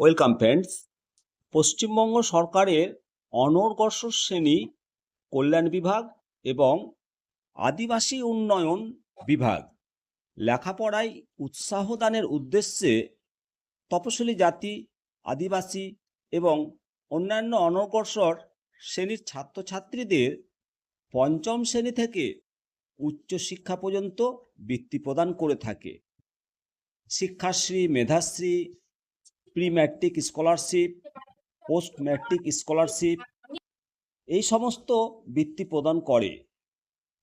Welcome friends. Paschimbanga সরকারের অনর্গসর শ্রেণি কল্যাণ বিভাগ এবং আদিবাসী উন্নয়ন বিভাগ লেখাপড়ায় উৎসাহ দানের উদ্দেশ্যে তপশিলি জাতি, আদিবাসী এবং অন্যান্য অনগ্রসর শ্রেণির ছাত্রছাত্রীদের পঞ্চম শ্রেণি থেকে উচ্চশিক্ষা পর্যন্ত বৃত্তি প্রদান করে থাকে। Shikshashree, Medhashree pre matric scholarship post matric scholarship এই সমস্ত বৃত্তি প্রদান করে।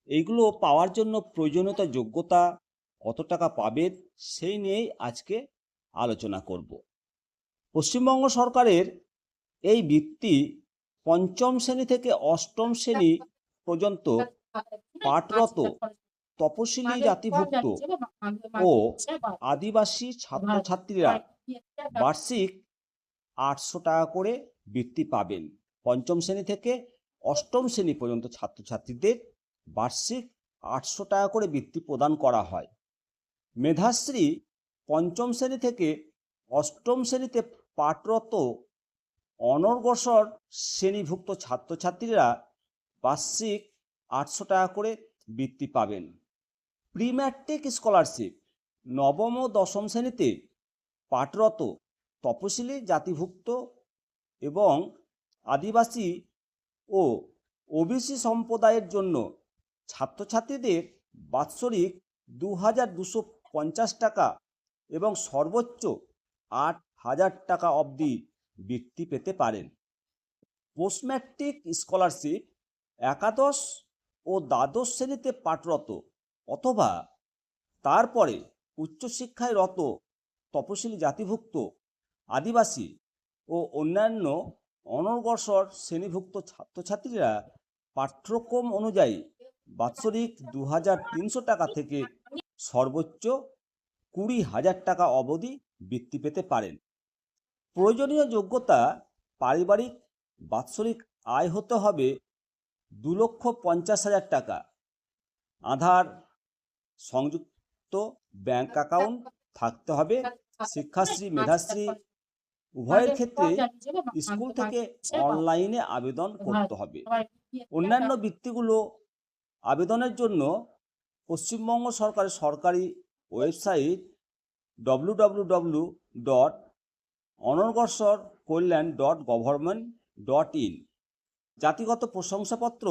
এইগুলো পাওয়ার জন্য প্রয়োজনীয়তা, যোগ্যতা কত টাকা পাবেন সেই নিয়েই আজকে আলোচনা করব। পশ্চিমবঙ্গ সরকারের এই বৃত্তি পঞ্চম শ্রেণি থেকে অষ্টম শ্রেণি পর্যন্ত পাঠরত, তপশিলি জাতিভুক্ত ও আদিবাসী ছাত্রছাত্রীরা বার্ষিক আটশো টাকা করে বৃত্তি পাবেন। পঞ্চম শ্রেণি থেকে অষ্টম শ্রেণি পর্যন্ত ছাত্রছাত্রীদের বার্ষিক আটশো টাকা করে বৃত্তি প্রদান করা হয়। মেধাশ্রী পঞ্চম শ্রেণি থেকে অষ্টম শ্রেণীতে পাঠরত অনর্গসর শ্রেণীভুক্ত ছাত্রছাত্রীরা বার্ষিক আটশো টাকা করে বৃত্তি পাবেন। প্রি ম্যাট্রিক স্কলারশিপ নবম ও দশম শ্রেণীতে পাঠরত তপশিলি, জাতিভুক্ত এবং আদিবাসী ও ওবিসি সম্প্রদায়ের জন্য ছাত্রছাত্রীদের বাৎসরিক দু হাজার দুশো পঞ্চাশ টাকা এবং সর্বোচ্চ আট হাজার টাকা অবধি বৃত্তি পেতে পারেন। পোস্ট ম্যাট্রিক স্কলারশিপ একাদশ ও দ্বাদশ শ্রেণীতে পাঠরত অথবা তারপরে উচ্চশিক্ষায় রত তপশিলি জাতিভুক্ত, আদিবাসী ও অন্যান্য অনগ্রসর শ্রেণীভুক্ত ছাত্রছাত্রীরা পাঠ্যক্রম অনুযায়ী বাৎসরিক দু হাজার তিনশো টাকা থেকে সর্বোচ্চ কুড়ি হাজার টাকা অবধি বৃত্তি পেতে পারেন। প্রয়োজনীয় যোগ্যতা পারিবারিক বাৎসরিক আয় হতে হবে দু লক্ষ পঞ্চাশ হাজার টাকা। আধার, সংযুক্ত ব্যাংক অ্যাকাউন্ট থাকতে হবে শিক্ষাশ্রী মেধাশ্রী উভয়ের ক্ষেত্রে স্কুল থেকে অনলাইনে আবেদন করতে হবে। অন্যান্য বৃত্তিগুলো আবেদনের জন্য পশ্চিমবঙ্গ সরকারের সরকারি website W W W dot অনর্গসর কল্যাণ ডট গভর্নমেন্ট ডট ইন জাতিগত প্রশংসাপত্র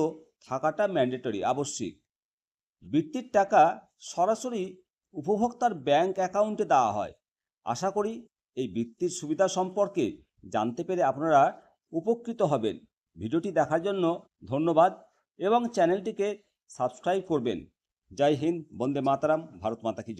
থাকাটা ম্যান্ডেটরি আবশ্যিক। বৃত্তির টাকা সরাসরি উপভোক্তার ব্যাংক অ্যাকাউন্টে দেওয়া হয়। আশা করি এই বৃত্তির সুবিধা সম্পর্কে জানতে পেরে আপনারা উপকৃত হবেন। ভিডিওটি দেখার জন্য ধন্যবাদ এবং চ্যানেলটিকে সাবস্ক্রাইব করবেন। জয় হিন্দ, বন্দে মাতারাম, ভারত মাতা কি